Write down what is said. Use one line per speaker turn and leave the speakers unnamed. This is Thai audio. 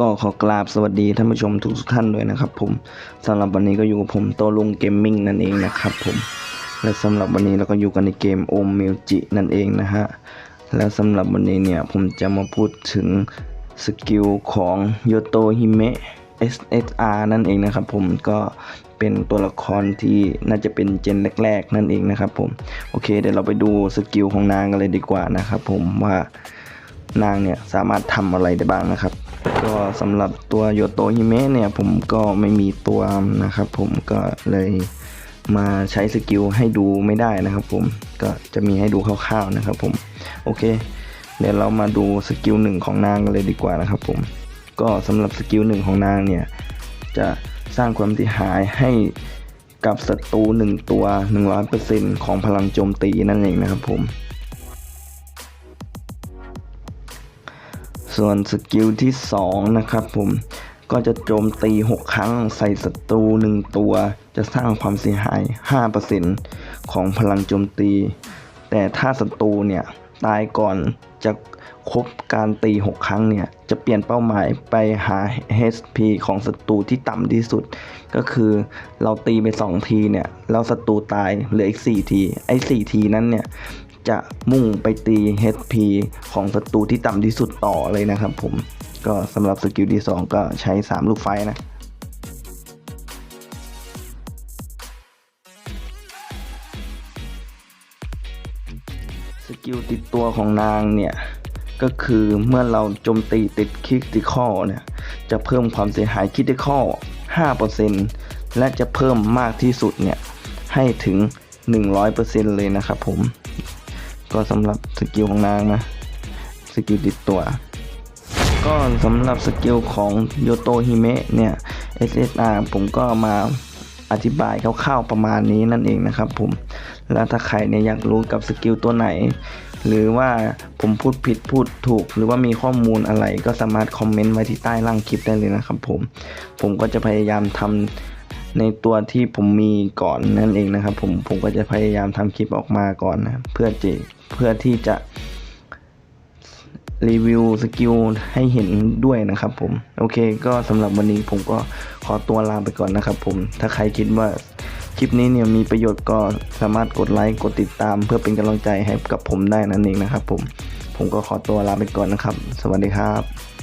ก็ขอกราบสวัสดีท่านผู้ชมทุกท่านด้วยนะครับ ผมสำหรับวันนี้ก็อยู่กับผมโตลุงเกมมิ่งนั่นเองนะครับผมและสำหรับวันนี้เราก็อยู่กันในเกมโอมมิวจินั่นเองนะฮะและสำหรับวันนี้เนี่ยผมจะมาพูดถึงสกิลของโยโตฮิเมะ SSR นั่นเองนะครับผมก็เป็นตัวละครที่น่าจะเป็นเจนแรก ๆ นั่นเองนะครับผมโอเคเดี๋ยวเราไปดูสกิลของนางกันเลยดีกว่านะครับผมว่านางเนี่ยสามารถทำอะไรได้บ้างนะครับ ก็สำหรับตัวโยโตฮิเมะเนี่ยผมก็ไม่มีตัวนะครับผมก็เลยมาใช้สกิลให้ดูไม่ได้นะครับผมก็จะมีให้ดูคร่าวๆนะครับผมโอเค เดี๋ยวเรามาดูสกิลหนึ่งของนางกันเลยดีกว่านะครับผมก็สำหรับสกิลหนึ่งของนางเนี่ยจะสร้างความเสียหายให้กับศัตรูหนึ่งตัว 100%ของพลังโจมตีนั่นเองนะครับผม ส่วนสกิลที่ 2 นะครับผมก็จะโจมตี 6 ครั้งใส่ศัตรู 1 ตัว จะสร้างความเสียหาย 5%ของพลังโจมตี แต่ถ้าศัตรูเนี่ย ตายก่อนจะครบการตี 6 ครั้งเนี่ย จะเปลี่ยนเป้าหมายไปหา HP ของศัตรูที่ต่ำที่สุด ก็คือเราตีไป 2 ทีเนี่ย แล้วศัตรูตายเหลืออีก 4 ที ไอ้ 4 ทีนั้นเนี่ย จะมุ่งไปตี HP ของศัตรูที่ต่ำที่สุดต่อเลยนะครับผมก็สำหรับสกิลที่ 2 ก็ใช้ 3 ลูกไฟนะสกิลติดตัวของนางเนี่ย ก็คือเมื่อเราโจมตีติดคริติคอลเนี่ย จะเพิ่มความเสียหายคริติคอล5%และจะเพิ่มมากที่สุดเนี่ย ให้ถึง100%เลยนะครับผม ก็สำหรับสกิลของนางนะ สกิลติดตัว ก็สำหรับสกิลของโยโตฮิเมะเนี่ย SSR ผมก็มาอธิบายคร่าวๆประมาณนี้นั่นเองนะครับผม แล้วถ้าใครเนี่ยอยากรู้กับสกิลตัวไหน หรือว่าผมพูดผิดพูดถูก หรือว่ามีข้อมูลอะไรก็สามารถคอมเมนต์ไว้ที่ใต้ล่างคลิปได้เลยนะครับผม ผมก็จะพยายามทำ ในตัวที่ผมมีก่อนนั่นเองนะครับ ผมผมก็จะพยายามทำคลิปออกมาก่อนนะเพื่อจะเพื่อที่จะรีวิวสกิลให้เห็นด้วยนะครับผม โอเคก็สำหรับวันนี้ผมก็ขอตัวลาไปก่อนนะครับผม ถ้าใครคิดว่าคลิปนี้เนี่ยมีประโยชน์ก็สามารถกดไลค์กดติดตาม เพื่อเป็นกำลังใจให้กับผมได้นั่นเองนะครับผม ผมก็ขอตัวลาไปก่อนนะครับ สวัสดีครับ